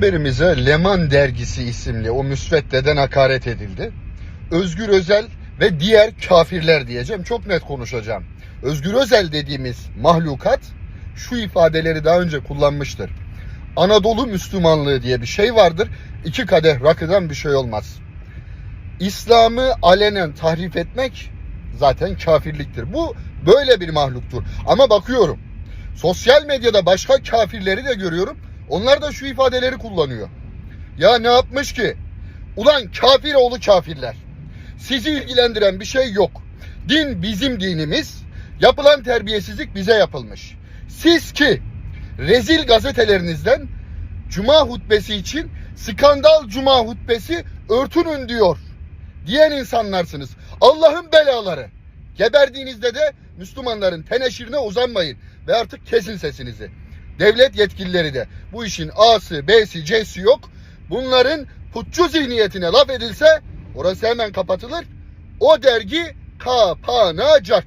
Haberimize Leman Dergisi isimli o müsveddeden hakaret edildi. Özgür Özel ve diğer kafirler diyeceğim. Çok net konuşacağım. Özgür Özel dediğimiz mahlukat şu ifadeleri daha önce kullanmıştır. Anadolu Müslümanlığı diye bir şey vardır. İki kadeh rakıdan bir şey olmaz. İslam'ı alenen tahrif etmek zaten kafirliktir. Bu böyle bir mahluktur. Ama bakıyorum sosyal medyada başka kafirleri de görüyorum. Onlar da şu ifadeleri kullanıyor. Ya ne yapmış ki? Ulan kafir oğlu kafirler. Sizi ilgilendiren bir şey yok. Din bizim dinimiz. Yapılan terbiyesizlik bize yapılmış. Siz ki rezil gazetelerinizden Cuma hutbesi için skandal Cuma hutbesi örtünün diyor diyen insanlarsınız. Allah'ın belaları. Geberdiğinizde de Müslümanların teneşirine uzanmayın ve artık kesin sesinizi. Devlet yetkilileri de bu işin A'sı, B'si, C'si yok. Bunların putçu zihniyetine laf edilse orası hemen kapatılır. O dergi kapanacak.